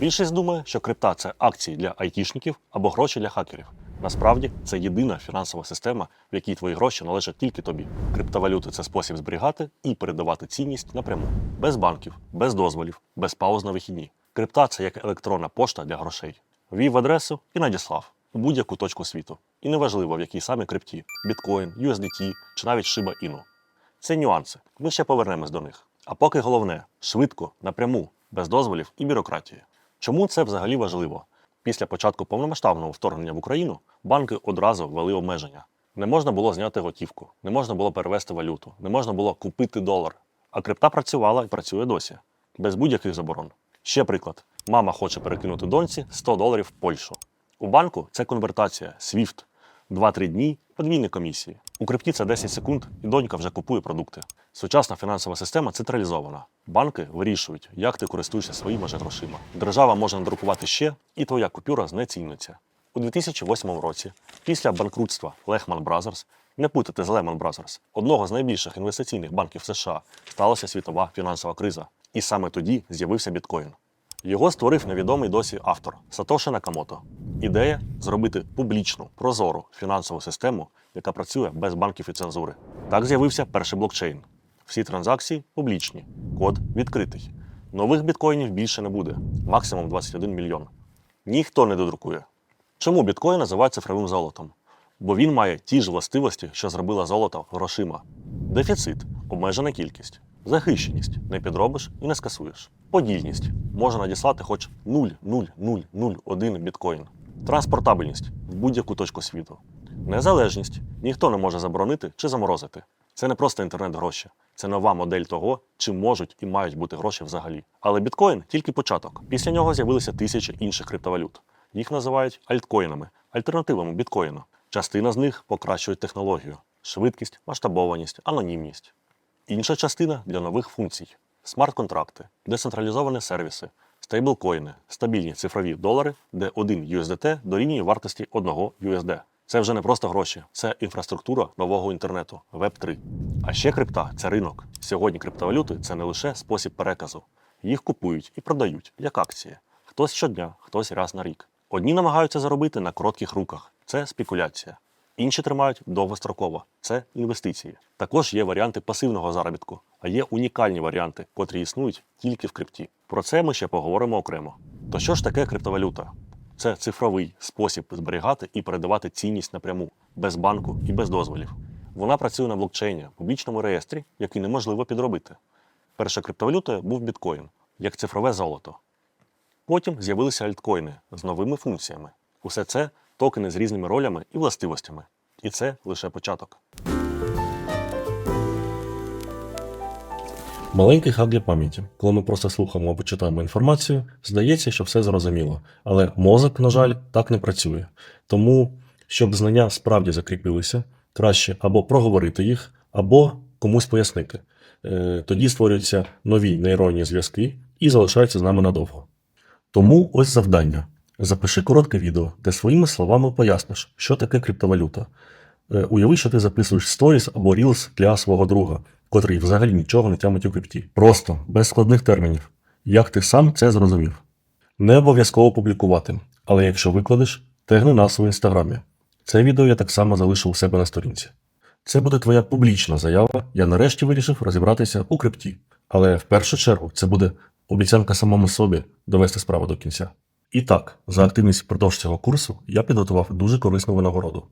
Більшість думає, що крипта це акції для айтішників або гроші для хакерів. Насправді це єдина фінансова система, в якій твої гроші належать тільки тобі. Криптовалюти це спосіб зберігати і передавати цінність напряму, без банків, без дозволів, без пауз на вихідні. Крипта це як електронна пошта для грошей. Ввів адресу і надіслав у будь-яку точку світу. І неважливо, в якій саме крипті біткоін, USDT чи навіть Shiba Inu. Це нюанси. Ми ще повернемось до них. А поки головне швидко, напряму, без дозволів і бюрократії. Чому це взагалі важливо? Після початку повномасштабного вторгнення в Україну банки одразу ввели обмеження. Не можна було зняти готівку, не можна було перевести валюту, не можна було купити долар. А крипта працювала і працює досі, без будь-яких заборон. Ще приклад: мама хоче перекинути доньці 100 доларів в Польщу. У банку це конвертація SWIFT. 2-3 дні подвійні комісії. У крипті це 10 секунд, і донька вже купує продукти. Сучасна фінансова система централізована. Банки вирішують, як ти користуєшся своїми же грошима. Держава може надрукувати ще, і твоя купюра знеціниться. У 2008 році, після банкрутства Lehman Brothers, не путати з Lehman Brothers, одного з найбільших інвестиційних банків США, сталася світова фінансова криза. І саме тоді з'явився біткоін. Його створив невідомий досі автор Сатоші Накамото. Ідея зробити публічну, прозору фінансову систему, яка працює без банків і цензури. Так з'явився перший блокчейн. Всі транзакції публічні, код відкритий. Нових біткоїнів більше не буде, максимум 21 мільйон. Ніхто не додрукує. Чому біткоін називають цифровим золотом? Бо він має ті ж властивості, що зробила золото грошима: дефіцит, обмежена кількість, захищеність, не підробиш і не скасуєш. Подільність можна надіслати хоч 0,0001 біткоін. Транспортабельність в будь-яку точку світу. Незалежність ніхто не може заборонити чи заморозити. Це не просто інтернет-гроші, це нова модель того, чим можуть і мають бути гроші взагалі. Але біткоін тільки початок. Після нього з'явилися тисячі інших криптовалют. Їх називають альткоїнами, альтернативами біткоїну. Частина з них покращує технологію, швидкість, масштабованість, анонімність. Інша частина для нових функцій: смарт-контракти, децентралізовані сервіси, стейблкоїни, стабільні цифрові долари, де один USDT дорівнює вартості одного USD. Це вже не просто гроші, це інфраструктура нового інтернету Web 3. А ще крипта це ринок. Сьогодні криптовалюти це не лише спосіб переказу. Їх купують і продають як акції. Хтось щодня, хтось раз на рік. Одні намагаються заробити на коротких руках це спекуляція. Інші тримають довгостроково це інвестиції. Також є варіанти пасивного заробітку, а є унікальні варіанти, котрі існують тільки в крипті. Про це ми ще поговоримо окремо. То що ж таке криптовалюта? Це цифровий спосіб зберігати і передавати цінність напряму, без банку і без дозволів. Вона працює на блокчейні, публічному реєстрі, який неможливо підробити. Перша криптовалюта був біткоін, як цифрове золото. Потім з'явилися альткоїни з новими функціями. Усе це токени з різними ролями і властивостями. І це лише початок. Маленький хак для пам'яті. Коли ми просто слухаємо або читаємо інформацію, здається, що все зрозуміло. Але мозок, на жаль, так не працює. Тому, щоб знання справді закріпилися, краще або проговорити їх, або комусь пояснити. Е, Тоді створюються нові нейронні зв'язки і залишаються з нами надовго. Тому ось завдання. Запиши коротке відео, де своїми словами поясниш, що таке криптовалюта. Е, Уяви, що ти записуєш сторіс або рілс для свого друга, котрий взагалі нічого не тямить у крипті. Просто, без складних термінів. Як ти сам це зрозумів? Не обов'язково публікувати, але якщо викладеш, тегни нас у інстаграмі. Це відео я так само залишу у себе на сторінці. Це буде твоя публічна заява. Я нарешті вирішив розібратися у крипті. Але в першу чергу це буде обіцянка самому собі довести справу до кінця. І так, за активність впродовж цього курсу я підготував дуже корисну винагороду.